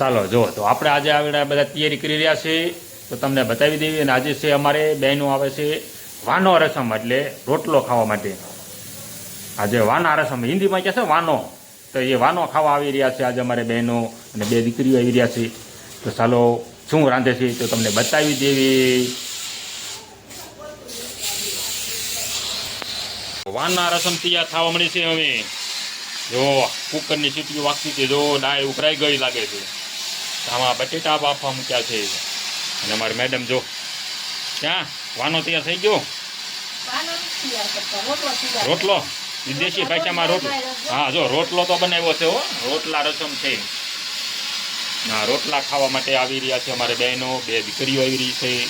ચાલો જો તો આપણે આજે આગળ બધા તૈયારી કરી રહ્યા છીએ. તો તમને બતાવી દેવી અને આજે છે અમારે બહેનો આવે છે વાનો રસમ, એટલે રોટલો ખાવા માટે. આજે વાના રસમ, હિન્દીમાં કહે છે વાનો. તો એ વાનો ખાવા આવી રહ્યા છે આજે અમારે બહેનો અને બે દીકરીઓ આવી રહ્યા છે. તો ચાલો, શું રાંધે છે તો તમને બતાવી દેવી. વાના રસમ તૈયાર થવા મળી છે હવે. જો કુકરની સીટી વાગતી હતી જો ડાય ઉકરાઈ ગઈ લાગે છે. આમાં બટેટા બાફા મૂક્યા છે. અને અમારી મેડમ જો ક્યાં? વાનો તૈયાર થઈ ગયો? રોટલો વિદેશી દેશી ભાષામાં રોટલો. હા જો રોટલો તો બનાવ્યો છે હો. રોટલા રસમ છે. ના રોટલા ખાવા માટે આવી રહ્યા છે અમારે બહેનો બે દીકરીઓ આવી રહી છે.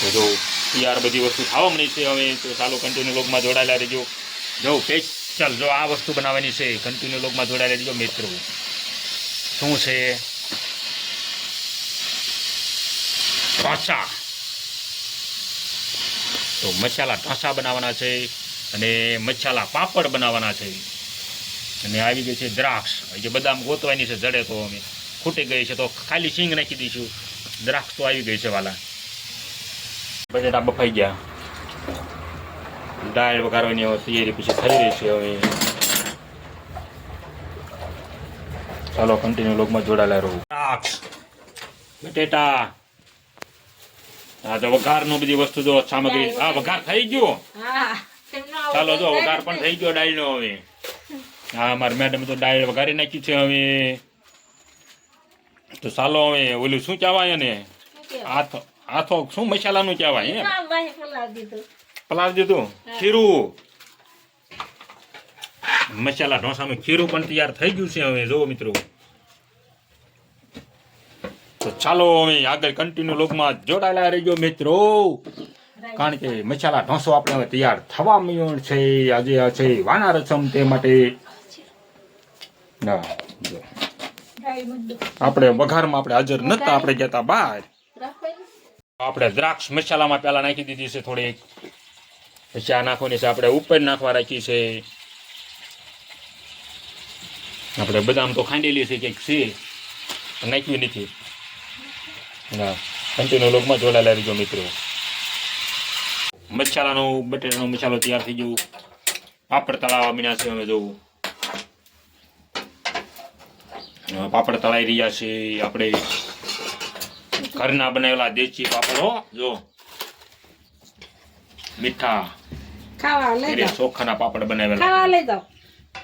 તો જો તૈયાર બધી વસ્તુ ખાવા મળી છે હવે તો ચાલો કન્ટિન્યુ લોગમાં જોડાયેલા રહેજો. જો સ્પેશિયલ જો આ વસ્તુ બનાવવાની છે કન્ટિન્યુ લોગમાં જોડાયેલા રહેજો મિત્રો. શું છે? ઢોસા. તો મસાલા ઢોસા બનાવવાના છે અને મસાલા પાપડ બનાવવાના છે. અને આવી ગઈ છે દ્રાક્ષ. જે બદામ ગોતવાની છે જડે તો અમે ખૂટી ગઈ છે તો ખાલી સિંગ નાખી દઈશું. દ્રાક્ષ તો આવી ગઈ છે વાલા. બટેટા બફાઈ ગયા. દાળ વઘારવાની હવે પછી થઈ રહી છે હવે. ચાલો કન્ટિન્યુ લોગમાં જોડાયેલા રહું. બટેટા. હા તો વઘારનું બધી વસ્તુ જો સામગ્રી. હા વઘાર. થઈ ગયો? ચાલો જો વઘાર પણ થઈ ગયો ડાળનો હવે. હા મારી મેડમ તો ડાળ વઘારી નાખી છે હવે. તો ચાલો હવે ઓલું શું કહેવાય ને હાથો હાથો શું મસાલાનું કહેવાય એમ? પલાળી દીધું. ખીરું. મસાલા ઢોસાનું ખીરું પણ તૈયાર થઈ ગયું છે હવે જુઓ મિત્રો. તો ચાલો હવે આગળ કન્ટિન્યુ લોકમાં જોડાયેલા રહેજો મિત્રો. કારણ કે મસાલા ઢોસો આપણે હવે તૈયાર થવા મળ્યો છે. આજે આ છે વાના રસમ તે માટે. આપણે વઘારમાં આપણે હાજર નતા આપણે ગયા હતા બહાર. આપણે દ્રાક્ષ મસાલામાં પહેલા નાખી દીધી છે થોડીક. પછી આ નાખવાની છે આપણે ઉપર નાખવા રાખી છે. આપણે બદામ તો ખાંડેલી છે કંઈક છે નાખ્યું નથી ના કન્ટિન્યુ લોગમાં જોડાયેલા રહીજો મિત્રો મસાલાનો બટેટાનો મસાલો તૈયાર થઈ ગયો પાપડ તળાવવા મીના છે અમે જોવું પાપડ તળાઈ રહ્યા છે આપણે ઘરના બનાવેલા દેશી પાપડ હો જો મીઠા ખાવા લઈ જાઓ ચોખાના પાપડ બનાવેલા ખાવા લઈ જાઓ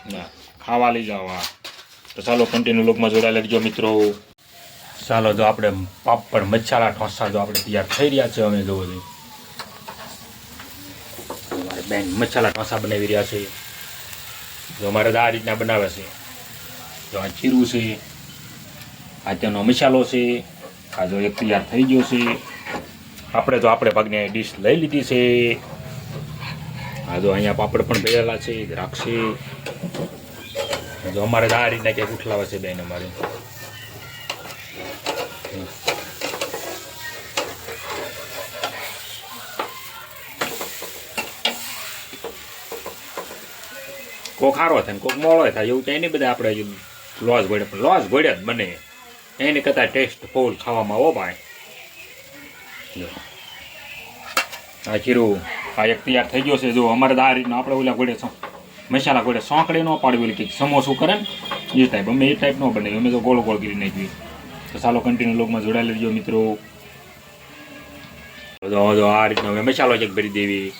ના, ખાવા લઈ જાઓ તો ચાલો કન્ટિન્યુ લોકમાં જોડાયેલા રહેજો મિત્રો. ચાલો જો આપણે પાપડ મસાલા ઢોસા જો આપણે તૈયાર થઈ રહ્યા છે અમે જોવો જોઈએ. બેન મસાલા ઢોસા બનાવી રહ્યા છે. જો અમારે આ રીતના બનાવે છે. જો આ ચીરું છે, આ તેનો મસાલો છે, આ જો એક તૈયાર થઈ ગયો છે. આપણે તો આપણે ભાગને ડીશ લઈ લીધી છે. આ જો અહીંયા પાપડ પણ ભરેલા છે, દ્રાક્ષ જો અમારે આ રીતના ક્યાંક ઉઠલાવે છે બેન અમારે. કોક હારો થાય કોક મોળો થાય, એવું ક્યાંય નહીં બધા આપણે લોસ ઘોડે પણ લોસ ઘોડે જ બને. એને કરતાં ટેસ્ટ ફૂલ ખાવામાં હો ભાઈ. જો. આ ખીરું આ એક તૈયાર થઈ ગયો છે. જો અમારે આ રીતના આપણે ઓલા ઘોડે સો- મસાલા ગોળે સોંકડી ન પાડવી કંઈક સમોસું કરે ને, એ ટાઈપ અમે એ ટાઈપ ન બનાવી અમે તો ગોળ ગોળ કરી નાખીએ તો ચાલો કન્ટિન્યુ લોકમાં જોડાઈ લેજો મિત્રો. આ રીતનો અમે મસાલો ચેક ભરી દેવી.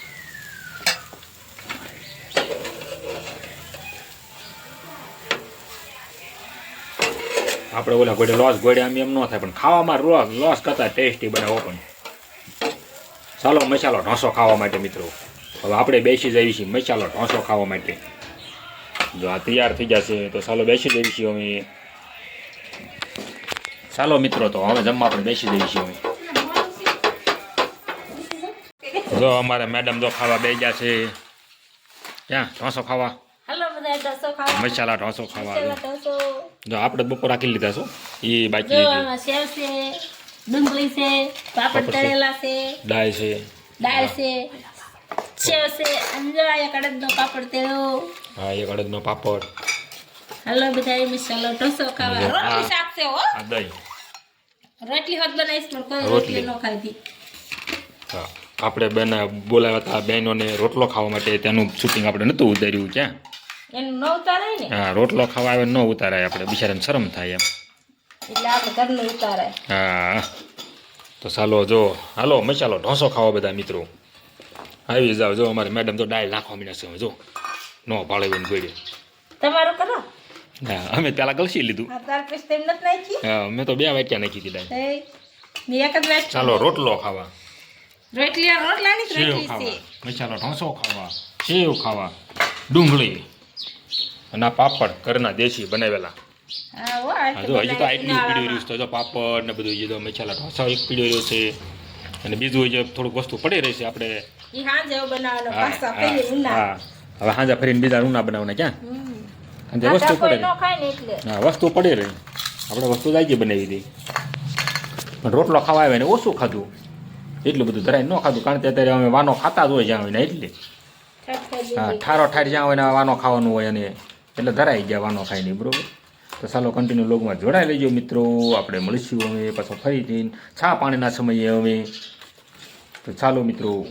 આપણે ઓલા ગોળે લોસ ગોળે આમ એમ ન થાય, પણ ખાવામાં લોસ લોસ કરતાં ટેસ્ટી બનાવો પણ ચાલો મસાલો ઢોસો ખાવા માટે મિત્રો. હવે આપણે બેસી જઈએ છીએ મસાલો ઢોસો ખાવા માટે. જો આ તૈયાર થઈ જશે તો ચાલો બેસી જઈએ છીએ અમે. ચાલો મિત્રો તો હવે જમવા આપણે બેસી જઈએ છીએ અમે. જો અમારે મેડમ જો ખાવા બે ગયા છે. ક્યાં? ઢોસો ખાવા? મસાલા ઢોસો ખાવા જો આપણે બપોર રાખી લીધા છો. એ બાકી છે. ડુંગળી છે પાપડ પાપડ તળેલા છે. દાળ છે. દાળ છે. સેવ છે પાપડ હા. એ અડદનો પાપડ. હલો બધા મસાલો ઢોસો ખાવા. રોટલી શાક છે હો. આ દહીં. રોટલી હોત બનાવીશ પણ કોઈ રોટલી. રોટલી. ન ખાધી. હા. આપણે બેન બોલાવ્યા હતા બહેનોને રોટલો ખાવા માટે. તેનું શૂટિંગ આપણે નહોતું ઉતાર્યું ક્યાં? એનું ન ઉતારાય ને? હા રોટલો ખાવા આવે ન ઉતારાય આપણે. બિચારાને શરમ થાય એમ. એટલે આપણે ઘરનું ઉતારાય. હા. તો ચાલો જો. હાલો મસાલો ઢોસો ખાવા બધા મિત્રો. આવી જાઓ. જો અમારે મેડમ તો ડાળ નાખવા મીના છે જો. નો પાળે ને ગોળે તમારો કરો. હા અમે પેલા ગલસી લીધું. હા મેં તો બે વાટ્યા નાખી દીધા ચાલો રોટલો ખાવા. રોટલી રોટલાની રોટલી ખાવા. છે. મસાલો ઢોસો ખાવા. સેવ ખાવા. ડુંગળી. અને પાપડ ઘરના દેશી બનાવેલા. હા જો હજી તો આટલું પીડી રહ્યું છે. તો પાપડ ને બધું હજી તો મસાલા ઢોસા એક પીડ્યો રહ્યો છે. અને બીજું જે થોડુંક વસ્તુ પડી રહી છે આપણે હા. હવે હાંજા ફરીને બીજા રૂના બનાવવાના ક્યાં? અને વસ્તુ પડે હા વસ્તુ પડી રહી. આપણે વસ્તુ જાગી બનાવી હતી. પણ રોટલો ખાવા આવે ને ઓછું ખાધું. એટલું બધું ધરાય ન ખાધું કારણ કે અત્યારે અમે વાનો ખાતા જ હોય જ્યાં હોય ને એટલે હા ઠારો ઠાર જ્યાં હોય ને વાનો ખાવાનું હોય અને એટલે ધરાઈ ગયા વાનો ખાઈને બરોબર? તો ચાલો કન્ટિન્યુ લોગમાં જોડાઈ લેજો મિત્રો. આપણે મળીશું અમે પાછો ફરીથી. છા પાણીના સમયે અમે તો ચાલો મિત્રો.